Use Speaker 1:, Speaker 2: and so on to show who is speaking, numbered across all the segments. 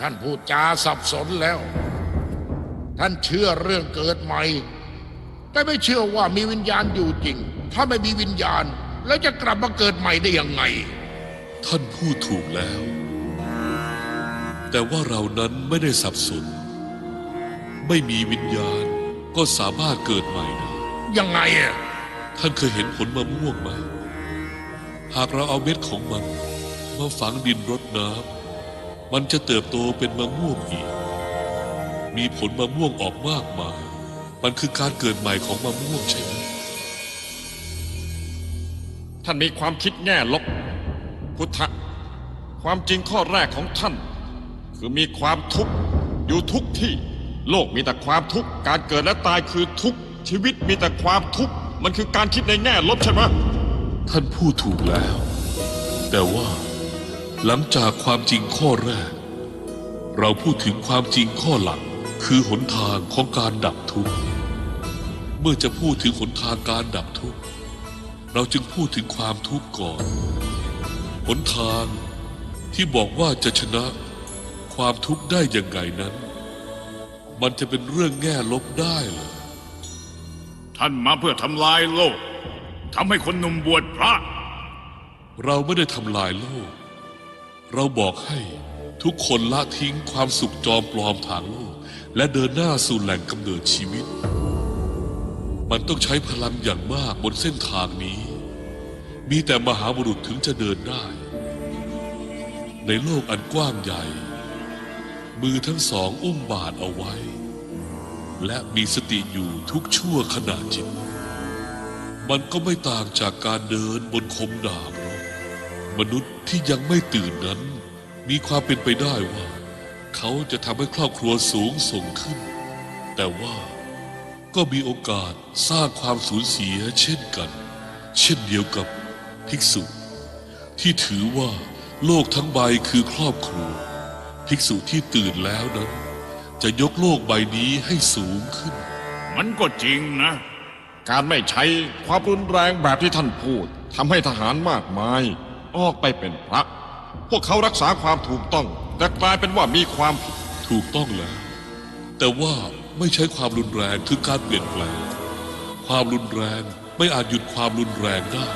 Speaker 1: ท่านพูดจาสับสนแล้ว ท่านเชื่อเรื่องเกิดใหม่ แต่ไม่เชื่อว่ามีวิญญาณอยู่จริง ถ้าไม่มีวิญญาณแล้วจะกลับมาเกิดใหม่ได้ยังไง
Speaker 2: ท่านพูดถูกแล้ว แต่ว่าเรานั้นไม่ได้สับสน ไม่มีวิญญาณก็สามารถเกิดใหม่ได้
Speaker 1: ยังไงอะ
Speaker 2: ท่านเคยเห็นผลมะม่วงไหมหากเราเอาเม็ดของมันมาฝังดินรดน้ำ มันจะเติบโตเป็นมะม่วงอีก มีผลมะม่วงออกมากมาย มันคือการเกิดใหม่ของมะม่วงใช่ไหม
Speaker 3: ท่านมีความคิดแง่ลบ พุทธะ ความจริงข้อแรกของท่าน คือมีความทุกข์อยู่ทุกที่ โลกมีแต่ความทุกข์ การเกิดและตายคือทุกข์ ชีวิตมีแต่ความทุกข์ มันคือการคิดในแง่ลบใช่ไหม
Speaker 2: ท่านพูดถูกแล้ว แต่ว่า หลังจากความจริงข้อแรก เราพูดถึงความจริงข้อหลังคือหนทางของการดับทุกข์เมื่อจะพูดถึงหนทางการดับทุกข์เราจึงพูดถึงความทุกข์ก่อน หนทางที่บอกว่าจะชนะความทุกข์ได้อย่างไงนั้น มันจะเป็นเรื่องแง่ลบได้เหรอ
Speaker 4: ท่านมาเพื่อทำลายโลกทำให้คนหนุ่มบวชพระ
Speaker 2: เราไม่ได้ทำลายโลก เราบอกให้ทุกคนละทิ้งความสุขจอมปลอมทางโลก และเดินหน้าสู่แหล่งกำเนิดชีวิต มันต้องใช้พลังอย่างมากบนเส้นทางนี้ มีแต่มหาบุรุษถึงจะเดินได้ ในโลกอันกว้างใหญ่ มือทั้งสองอุ้มบาทเอาไว้ และมีสติอยู่ทุกชั่วขณะจิต มันก็ไม่ต่างจากการเดินบนคมดาบ มนุษย์ที่ยังไม่ตื่นนั้น มีความเป็นไปได้ว่า เขาจะทำให้ครอบครัวสูงส่งขึ้น แต่ว่าก็มีโอกาสสร้างความสูญเสียเช่นกัน เช่นเดียวกับภิกษุ ที่ถือว่าโลกทั้งใบคือครอบครัว ภิกษุที่ตื่นแล้วนั้น จะยกโลกใบนี้ให้สูงขึ้น
Speaker 4: มันก็จริงนะ
Speaker 3: การไม่ใช้ความรุนแรงแบบที่ท่านพูดทำให้ทหารมากมาย ออกไปเป็นพระ พวกเขารักษาความถูกต้อง แต่กลายเป็นว่ามีความผิด
Speaker 2: ถูกต้องแล้ว แต่ว่าไม่ใช้ความรุนแรงคือการเปลี่ยนแปลง ความรุนแรงไม่อาจหยุดความรุนแรงได้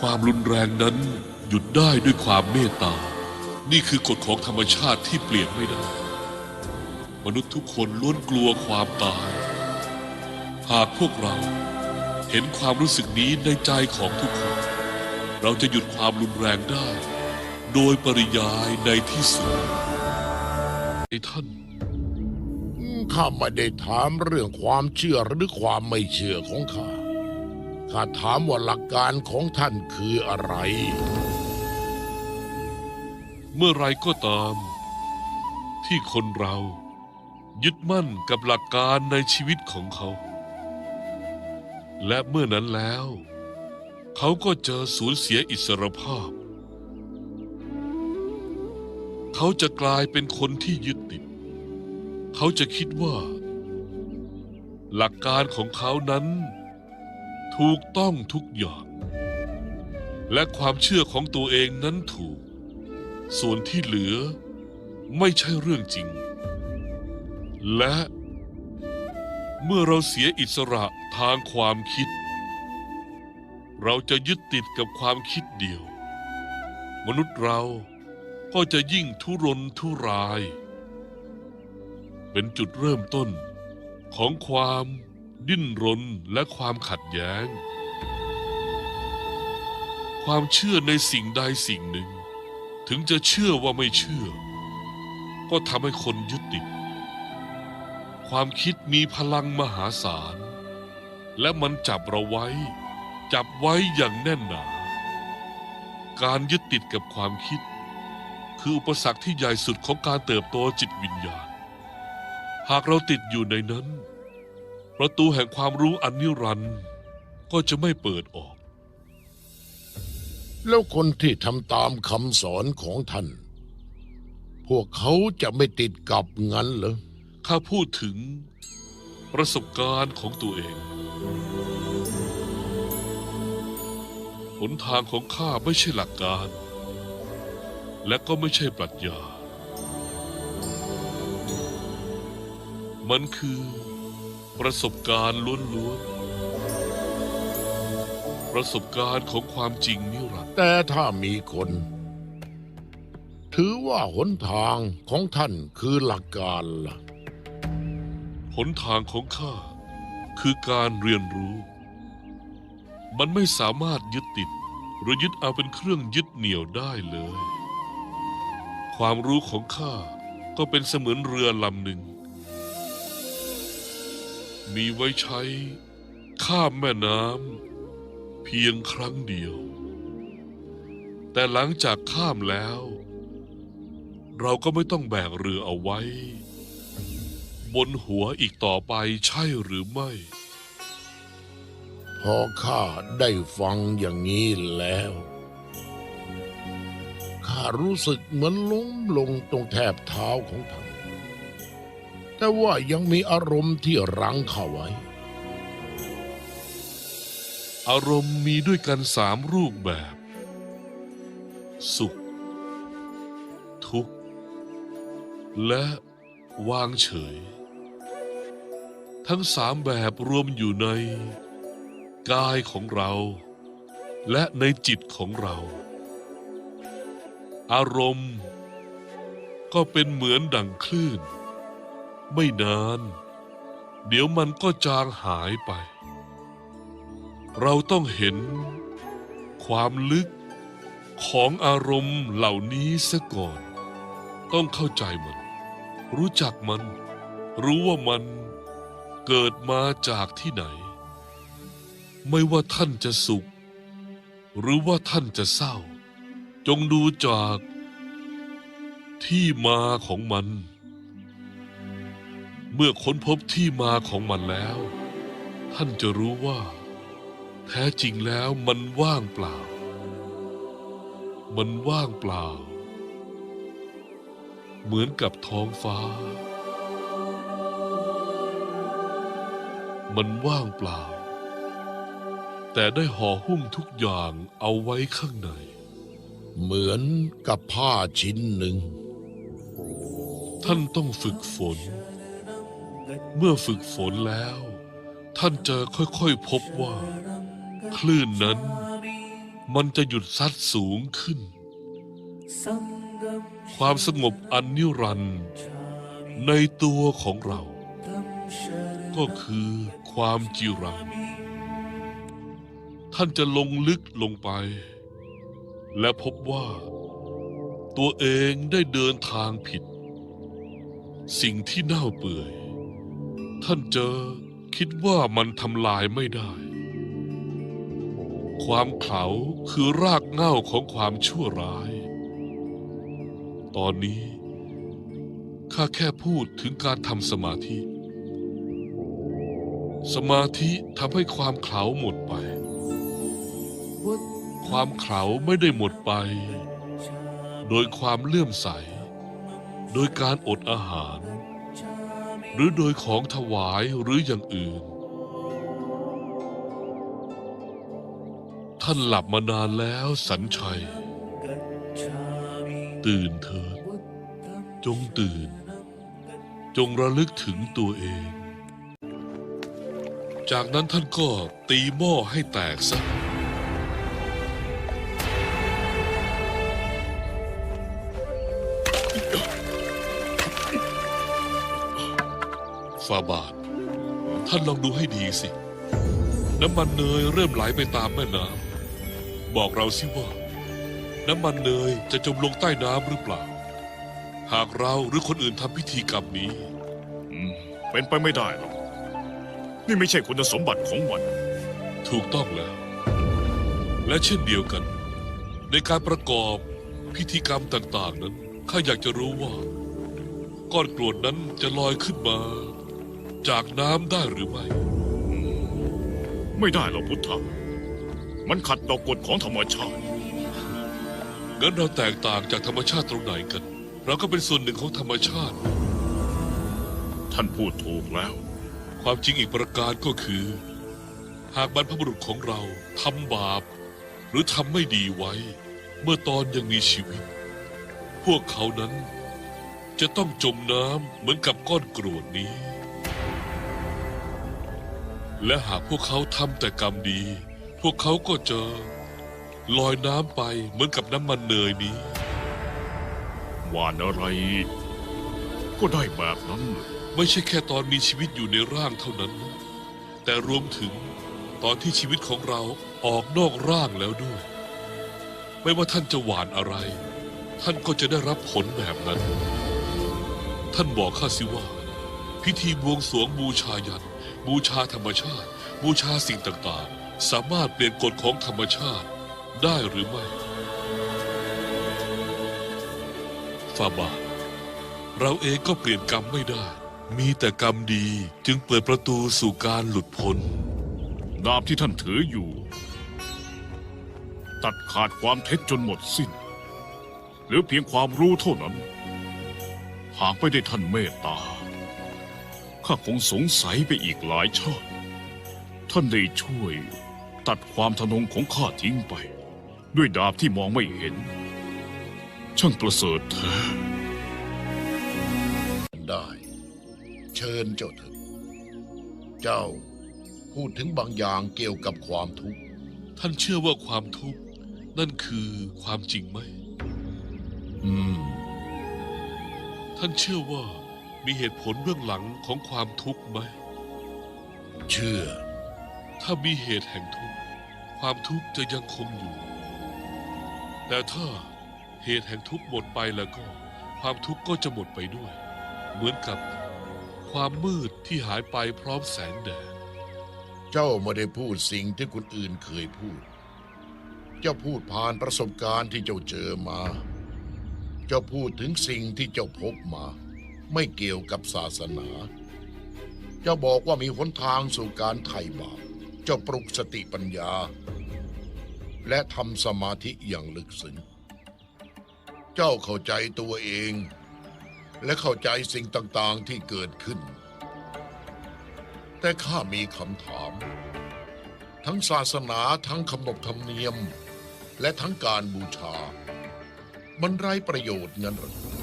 Speaker 2: ความรุนแรงนั้นหยุดได้ด้วยความเมตตา นี่คือกฎของธรรมชาติที่เปลี่ยนไม่ได้ มนุษย์ทุกคนล้วนกลัวความตาย หากพวกเราเห็นความรู้สึกนี้ในใจของทุก เราจะหยุดความรุนแรงได้ โดยปริยายในที่สุดไอ้ท่าน
Speaker 1: ข้าไม่ได้ถามเรื่องความเชื่อหรือความไม่เชื่อของข้า ข้าถามว่าหลักการของท่านคืออะไร
Speaker 2: เมื่อไรก็ตาม ที่คนเรายึดมั่นกับหลักการในชีวิตของเขา และเมื่อนั้นแล้ว เขาก็เจอสูญเสียอิสรภาพ เขาจะกลายเป็นคนที่ยึดติด เขาจะคิดว่า หลักการของเขานั้น ถูกต้องทุกอย่าง และความเชื่อของตัวเองนั้นถูก ส่วนที่เหลือไม่ใช่เรื่องจริง และเมื่อเราเสียอิสระทางความคิด เราจะยึดติดกับความคิดเดียว มนุษย์เราก็จะยิ่งทุรนทุราย เป็นจุดเริ่มต้นของความดิ้นรนและความขัดแย้ง ความเชื่อในสิ่งใดสิ่งหนึ่ง ถึงจะเชื่อว่าไม่เชื่อ ก็ทำให้คนยึดติด ความคิดมีพลังมหาศาล และมันจับเราไว้ จับไว้อย่างแน่นหนา การยึดติดกับความคิด คืออุปสรรคที่ใหญ่สุดของการเติบโตจิตวิญญาณ หากเราติดอยู่ในนั้น ประตูแห่งความรู้อันนิรันดร์ก็จะไม่เปิดออก
Speaker 1: แล้วคนที่ทำตามคำสอนของท่าน พวกเขาจะไม่ติดกับงั้นเหรอ
Speaker 2: ข้าพูดถึงประสบการณ์ของตัวเอง หนทางของข้าไม่ใช่หลักการ และก็ไม่ใช่ปรัชญา มันคือประสบการณ์ล้วนๆ ประสบการณ์ของความจริงนิรันดร์
Speaker 1: แต่ถ้ามีคน ถือว่าหนทางของท่านคือหลักการล่ะ
Speaker 2: หนทางของข้าคือการเรียนรู้ มันไม่สามารถยึดติด หรือยึดเอาเป็นเครื่องยึดเหนี่ยวได้เลย ความรู้ของข้าก็เป็นเสมือนเรือลำหนึ่ง มีไว้ใช้ข้ามแม่น้ำเพียงครั้งเดียว แต่หลังจากข้ามแล้ว เราก็ไม่ต้องแบกเรือเอาไว้ บนหัวอีกต่อไปใช่หรือไม่
Speaker 1: พอข้าได้ฟังอย่างนี้แล้ว ข้ารู้สึกเหมือนล้มลงตรงแทบเท้าของท่าน แต่ว่ายังมีอารมณ์ที่รั้งข้าไว้
Speaker 2: อารมณ์มีด้วยกันสามรูปแบบ สุข ทุกข์ และวางเฉย ทั้งสามแบบรวมอยู่ใน กายของเรา และในจิตของเรา อารมณ์ ก็เป็นเหมือนดังคลื่น ไม่นาน เดี๋ยวมันก็จางหายไป เราต้องเห็น ความลึกของอารมณ์เหล่านี้ซะก่อน ต้องเข้าใจมัน รู้จักมัน รู้ว่ามันเกิดมาจากที่ไหน ไม่ว่าท่านจะสุข หรือว่าท่านจะเศร้า จงดูจากที่มาของมัน เมื่อค้นพบที่มาของมันแล้ว ท่านจะรู้ว่า แท้จริงแล้วมันว่างเปล่า มันว่างเปล่า เหมือนกับท้องฟ้า มันว่างเปล่า แต่ได้ห่อหุ้มทุกอย่างเอาไว้ข้างใน
Speaker 1: เหมือนกับผ้าชิ้นหนึ่ง
Speaker 2: ท่านต้องฝึกฝน เมื่อฝึกฝนแล้ว ท่านจะค่อยๆพบว่า คลื่นนั้น มันจะหยุดซัดสูงขึ้น ความสงบอันนิรันดร์ในตัวของเรา ก็คือความจิรัง ท่านจะลงลึกลงไป และพบว่า ตัวเองได้เดินทางผิด สิ่งที่เน่าเปื่อย ท่านเจอคิดว่ามันทำลายไม่ได้ ความเขลาคือรากเหง้าของความชั่วร้าย ตอนนี้ ข้าแค่พูดถึงการทำสมาธิ สมาธิทำให้ความเขลาหมดไป ความเขลาไม่ได้หมดไป โดยความเลื่อมใส โดยการอดอาหาร หรือโดยของถวายหรืออย่างอื่น ท่านหลับมานานแล้วสัญชัย ตื่นเถิด จงตื่น จงระลึกถึงตัวเอง จากนั้นท่านก็ตีหม้อให้แตกซะ ฟาบาท ท่านลองดูให้ดีสิ น้ำมันเนยเริ่มไหลไปตามแม่น้ำบอกเราสิว่า น้ำมันเนยจะจมลงใต้น้ำหรือเปล่า หากเราหรือคนอื่นทำพิธีกรรมนี้
Speaker 4: อืมเป็นไปไม่ได้หรอก นี่ไม่ใช่คุณสมบัติของมัน
Speaker 2: ถูกต้องแล้ว และเช่นเดียวกัน ในการประกอบพิธีกรรมต่าง ๆ นั้นข้าอยากจะรู้ว่า ก้อนกรวดนั้นจะลอยขึ้นมา จากน้ำได้หรือไม่
Speaker 4: ไม่ได้หรอกพุทธะมันขัดต่อกฎของธรรมชาติ
Speaker 2: งั้นเราแตกต่างจากธรรมชาติตรงไหนกัน เราก็เป็นส่วนหนึ่งของธรรมชาติ
Speaker 4: ท่านพูดถูกแล้ว
Speaker 2: ความจริงอีกประการก็คือ หากบรรพบุรุษของเราทำบาป หรือทำไม่ดีไว้ เมื่อตอนยังมีชีวิต พวกเขานั้นจะต้องจมน้ำเหมือนกับก้อนกรวดนี้ และหากพวกเขาทำแต่กรรมดี พวกเขาก็จะลอยน้ำไปเหมือนกับน้ำมันเนยนี้
Speaker 4: หวานอะไร ก็ได้แบบนั้นเลย
Speaker 2: ไม่ใช่แค่ตอนมีชีวิตอยู่ในร่างเท่านั้น แต่รวมถึงตอนที่ชีวิตของเราออกนอกร่างแล้วด้วย ไม่ว่าท่านจะหวานอะไร ท่านก็จะได้รับผลแบบนั้น ท่านบอกข้าสิว่า พิธีบวงสรวงบูชายัน บูชาธรรมชาติ บูชาสิ่งต่างๆ สามารถเปลี่ยนกฎของธรรมชาติได้หรือไม่ฟาบาเราเองก็เปลี่ยนกรรมไม่ได้ มีแต่กรรมดีจึงเปิดประตูสู่การหลุดพ้น
Speaker 4: ดาบที่ท่านถืออยู่ ตัดขาดความเท็จจนหมดสิ้นหลือเพียงความรู้เท่านั้น หากไม่ได้ท่านเมตตา ข้าคงสงสัยไปอีกหลายชาติ ท่านได้ช่วยตัดความทะนงของข้าทิ้งไป ด้วยดาบที่มองไม่เห็น ช่างประเสริฐแท้
Speaker 1: ได้ เชิญเจ้าเถอะเจ้าพูดถึงบางอย่างเกี่ยวกับความทุกข์
Speaker 2: ท่านเชื่อว่าความทุกข์นั่นคือความจริงไหม
Speaker 1: อืม
Speaker 2: ท่านเชื่อว่า มีเหตุผลเบื้องหลังของความทุกข์ไหม
Speaker 1: เชื่อ
Speaker 2: ถ้ามีเหตุแห่งทุกข์ ความทุกข์จะยังคงอยู่ แต่ถ้าเหตุแห่งทุกข์หมดไปแล้วก็ ความทุกข์ก็จะหมดไปด้วย เหมือนกับความมืดที่หายไปพร้อมแสงแดด
Speaker 1: เจ้าไม่ได้พูดสิ่งที่คนอื่นเคยพูด เจ้าพูดผ่านประสบการณ์ที่เจ้าเจอมา เจ้าพูดถึงสิ่งที่เจ้าพบมา ไม่เกี่ยวกับศาสนา เจ้าบอกว่ามีหนทางสู่การไถ่บาป เจ้าปลุกสติปัญญา และทำสมาธิอย่างลึกซึ้ง เจ้าเข้าใจตัวเอง และเข้าใจสิ่งต่างๆที่เกิดขึ้น แต่ข้ามีคำถาม ทั้งศาสนาทั้งขนบธรรมเนียม และทั้งการบูชา มันไร้ประโยชน์งั้นหรือ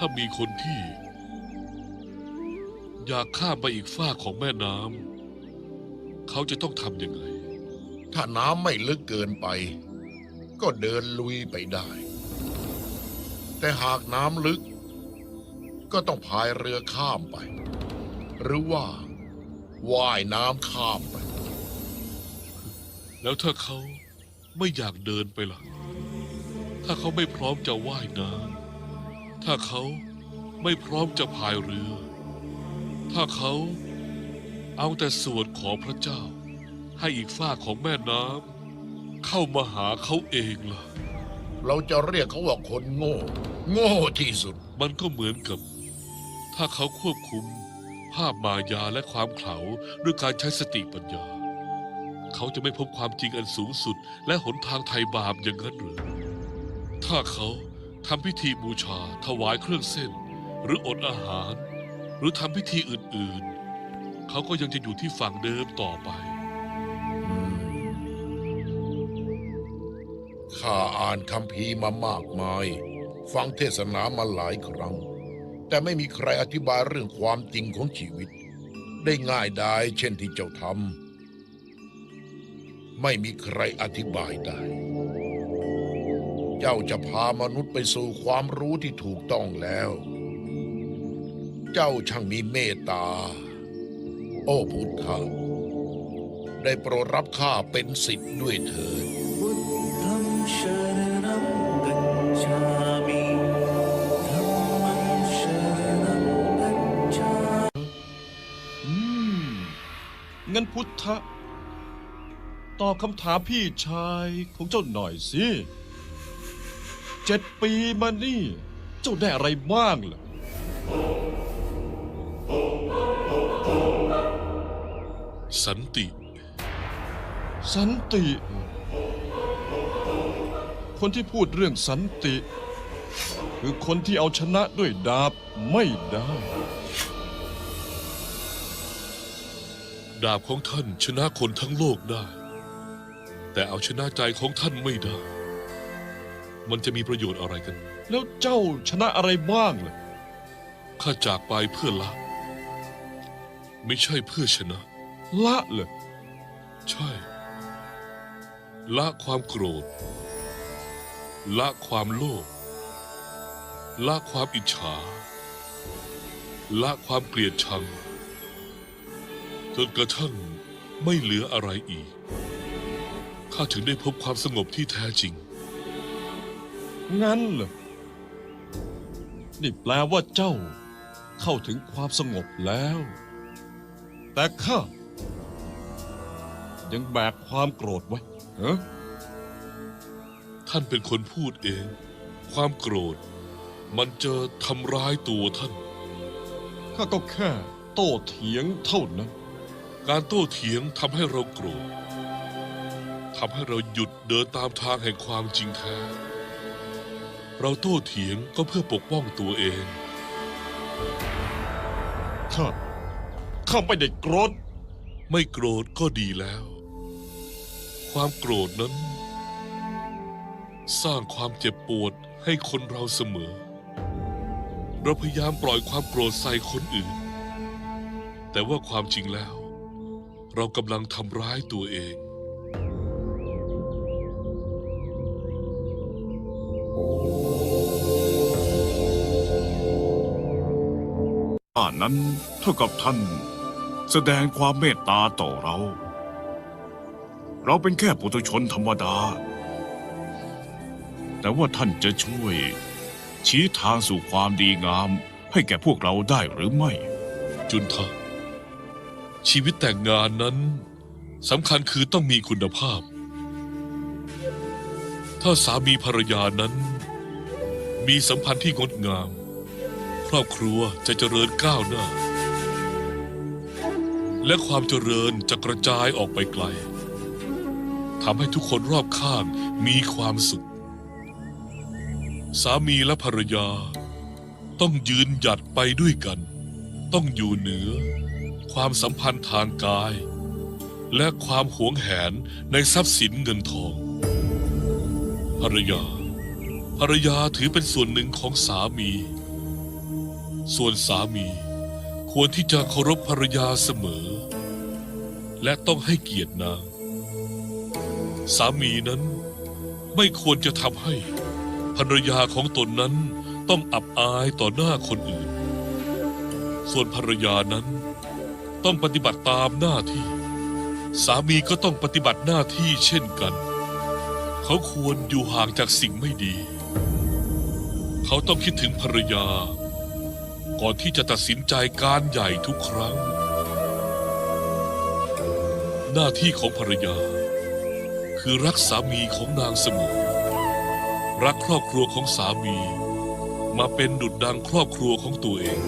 Speaker 2: ถ้ามีคนที่ อยากข้ามไปอีกฝ้ากของแม่น้ำเขาจะต้องทำยังไง
Speaker 1: ถ้าน้ำไม่ลึกเกินไป ก็เดินลุยไปได้ แต่หากน้ำลึก ก็ต้องพายเรือข้ามไป หรือว่าว่ายน้ำข้ามไป
Speaker 2: แล้วถ้าเขาไม่อยากเดินไปล่ะ ถ้าเขาไม่พร้อมจะว่ายน้ำ ถ้าเขาไม่พร้อมจะพายเรือ ถ้าเขาเอาแต่ส่วนของพระเจ้า ให้อีกฝ้ากของแม่น้ำเข้ามาหาเขาเองล่ะ
Speaker 1: เราจะเรียกเขาว่าคนโง่ โง่ที่สุด
Speaker 2: มันก็เหมือนกับ ถ้าเขาควบคุมภาพมายาและความเขลาด้วยการใช้สติปัญญา เขาจะไม่พบความจริงอันสูงสุดและหนทางไถ่บาปอย่างนั้นหรือ ถ้าเขา ทำพิธีบูชาถวายเครื่องเส้น หรืออดอาหาร หรือทำพิธีอื่นๆ เขาก็ยังจะอยู่ที่ฝั่งเดิมต่อไป
Speaker 1: ข้าอ่านคำพีร์มามากมาย ฟังเทศนามาหลายครั้ง แต่ไม่มีใครอธิบายเรื่องความจริงของชีวิต ได้ง่ายดายเช่นที่เจ้าทำไม่มีใครอธิบายได้ เจ้าจะพามนุษย์ไปสู่ความรู้ที่ถูกต้องแล้ว เจ้าช่างมีเมตตา โอ้พุทธะได้โปรดรับข้าเป็นสิทธิ์ด้วยเถิด
Speaker 3: งั้นพุทธะตอบคำถามพี่ชายของเจ้าหน่อยสิ เจ็ดปีมานี่ เจ้าได้อะไรบ้างล่ะ
Speaker 2: สันติ
Speaker 3: สันติ คนที่พูดเรื่องสันติ คือคนที่เอาชนะด้วยดาบไม่ได้
Speaker 2: ดาบของท่านชนะคนทั้งโลกได้ แต่เอาชนะใจของท่านไม่ได้ มันจะมีประโยชน์อะไรกัน
Speaker 3: แล้วเจ้าชนะอะไรบ้างล่ะ
Speaker 2: ข้าจากไปเพื่อละ ไม่ใช่เพื่อชนะ
Speaker 3: ละเลย
Speaker 2: ใช่ ละความโกรธ ละความโลภละความอิจฉา ละความเกลียดชังจนกระทั่งไม่เหลืออะไรอีก ข้าถึงได้พบความสงบที่แท้จริง
Speaker 3: งั้นเหรอ นี่แปลว่าเจ้าเข้าถึงความสงบแล้ว แต่ข้ายังแบกความโกรธไว้เหรอ
Speaker 2: ท่านเป็นคนพูดเอง ความโกรธ มันจะทำร้ายตัวท่าน
Speaker 3: ข้าก็แค่โต้เถียงเท่านั้น
Speaker 2: การโต้เถียงทำให้เราโกรธทำให้เราหยุดเดินตามทางแห่งความจริงแท้ เราโต้เถียงก็เพื่อปกป้องตัวเอง
Speaker 3: ข้า ข้าไม่ได้โกรธ
Speaker 2: ไม่โกรธก็ดีแล้ว ความโกรธนั้น สร้างความเจ็บปวดให้คนเราเสมอ เราพยายามปล่อยความโกรธใส่คนอื่น แต่ว่าความจริงแล้ว เรากำลังทำร้ายตัวเอง่า
Speaker 4: นนั้นเท่ากับท่าน แสดงความเมตตาต่อเรา เราเป็นแค่ปุถุชนธรรมดา แต่ว่าท่านจะช่วย ชี้ทางสู่ความดีงาม ให้แก่พวกเราได้หรือไม่
Speaker 2: จุนทะชีวิตแต่งงานนั้นสำคัญคือต้องมีคุณภาพ ถ้าสามีภรรยานั้น มีสัมพันธ์ที่งดงาม ครอบครัวจะเจริญก้าวหน้า และความเจริญจะกระจายออกไปไกลทำให้ทุกคนรอบข้างมีความสุข สามีและภรรยา ต้องยืนหยัดไปด้วยกัน ต้องอยู่เหนือ ความสัมพันธ์ทางกาย และความหวงแหนในทรัพย์สินเงินทอง ภรรยา ภรรยาถือเป็นส่วนหนึ่งของสามี ส่วนสามี ควรที่จะเคารพภรรยาเสมอ และต้องให้เกียรตินาง สามีนั้นไม่ควรจะทำให้ภรรยาของตนนั้นต้องอับอายต่อหน้าคนอื่น ส่วนภรรยานั้นต้องปฏิบัติตามหน้าที่ สามีก็ต้องปฏิบัติหน้าที่เช่นกัน เขาควรอยู่ห่างจากสิ่งไม่ดี เขาต้องคิดถึงภรรยา ก่อนที่จะตัดสินใจการใหญ่ทุกครั้ง หน้าที่ของภรรยา คือรักสามีของนางเสมอ รักครอบครัวของสามี มาเป็นดุจดังครอบครัวของตัวเอง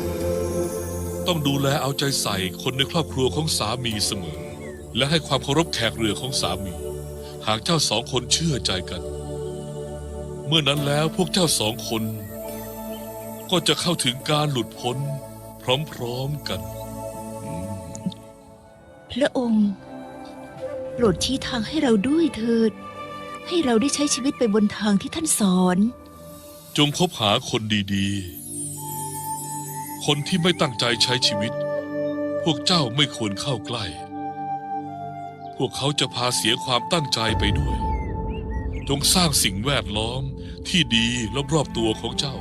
Speaker 2: ต้องดูแลเอาใจใส่คนในครอบครัวของสามีเสมอ และให้ความเคารพแขกเรือของสามี หากเจ้าสองคนเชื่อใจกัน เมื่อนั้นแล้วพวกเจ้าสองคน ก็จะเข้าถึงการหลุดพ้น พร้อมๆกัน
Speaker 5: พระองค์โปรดชี้ทางให้เราด้วยเถิด ให้เราได้ใช้ชีวิตไปบนทางที่ท่านสอน
Speaker 2: จงคบหาคนดีๆ คนที่ไม่ตั้งใจใช้ชีวิต พวกเจ้าไม่ควรเข้าใกล้ พวกเขาจะพาเสียความตั้งใจไปด้วย จงสร้างสิ่งแวดล้อมที่ดีรอบๆตัวของเจ้า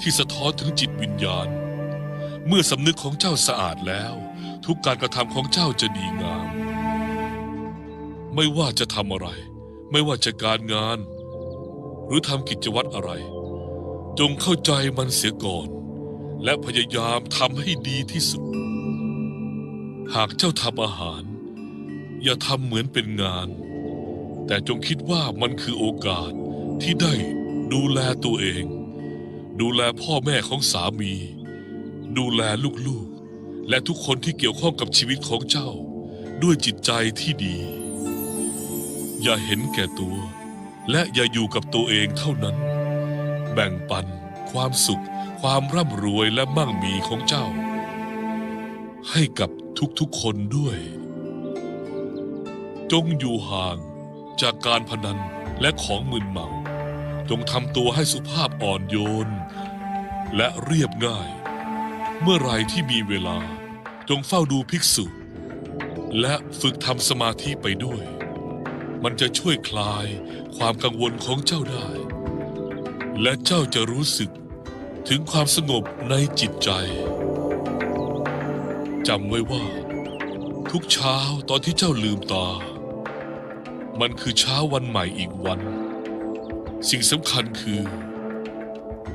Speaker 2: ที่สะท้อนถึงจิตวิญญาณ เมื่อสำนึกของเจ้าสะอาดแล้ว ทุกการกระทำของเจ้าจะดีงาม ไม่ว่าจะทำอะไร ไม่ว่าจะการงาน หรือทำกิจวัตรอะไร จงเข้าใจมันเสียก่อน และพยายามทำให้ดีที่สุด หากเจ้าทำอาหาร อย่าทำเหมือนเป็นงาน แต่จงคิดว่ามันคือโอกาสที่ได้ดูแลตัวเอง ดูแลพ่อแม่ของสามี ดูแลลูกๆ และทุกคนที่เกี่ยวข้องกับชีวิตของเจ้า ด้วยจิตใจที่ดี อย่าเห็นแก่ตัว และอย่าอยู่กับตัวเองเท่านั้น แบ่งปัน ความสุข ความร่ำรวยและมั่งมีของเจ้า ให้กับทุกๆคนด้วย จงอยู่ห่างจากการพนันและของมึนเมา จงทำตัวให้สุภาพอ่อนโยน และเรียบง่าย เมื่อไรที่มีเวลาจงเฝ้าดูภิกษุ และฝึกทำสมาธิไปด้วย มันจะช่วยคลายความกังวลของเจ้าได้ และเจ้าจะรู้สึกถึงความสงบในจิตใจจำไว้ว่า ทุกเช้าตอนที่เจ้าลืมตา มันคือเช้าวันใหม่อีกวัน สิ่งสำคัญคือ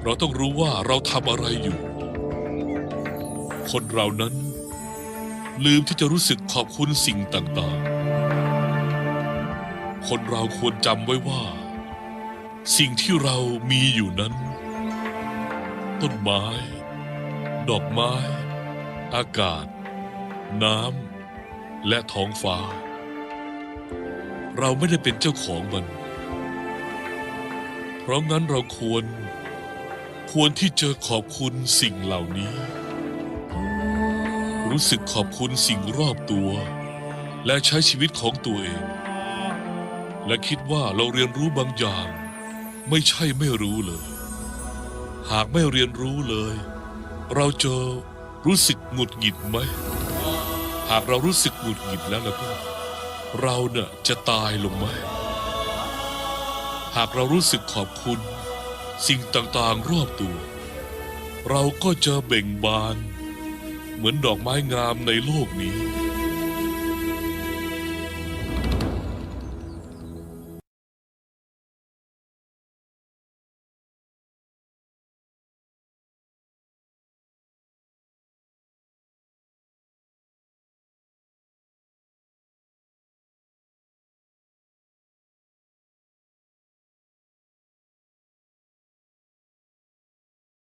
Speaker 2: เราต้องรู้ว่าเราทำอะไรอยู่ คนเรานั้น ลืมที่จะรู้สึกขอบคุณสิ่งต่างๆ คนเราควรจำไว้ว่า สิ่งที่เรามีอยู่นั้น ต้นไม้ ดอกไม้ อากาศ น้ำและท้องฟ้า เราไม่ได้เป็นเจ้าของมัน เพราะงั้นเราควร ควรที่จะขอบคุณสิ่งเหล่านี้ รู้สึกขอบคุณสิ่งรอบตัว และใช้ชีวิตของตัวเอง และคิดว่าเราเรียนรู้บางอย่าง ไม่ใช่ไม่รู้เลย หากไม่เรียนรู้เลย เราจะรู้สึกหงุดหงิดไหม หากเรารู้สึกหงุดหงิดแล้วแล้วก็ เราเน่ะจะตายลงไหม หากเรารู้สึกขอบคุณ สิ่งต่างๆรอบตัว เราก็จะเบ่งบาน เหมือนดอกไม้งามในโลกนี้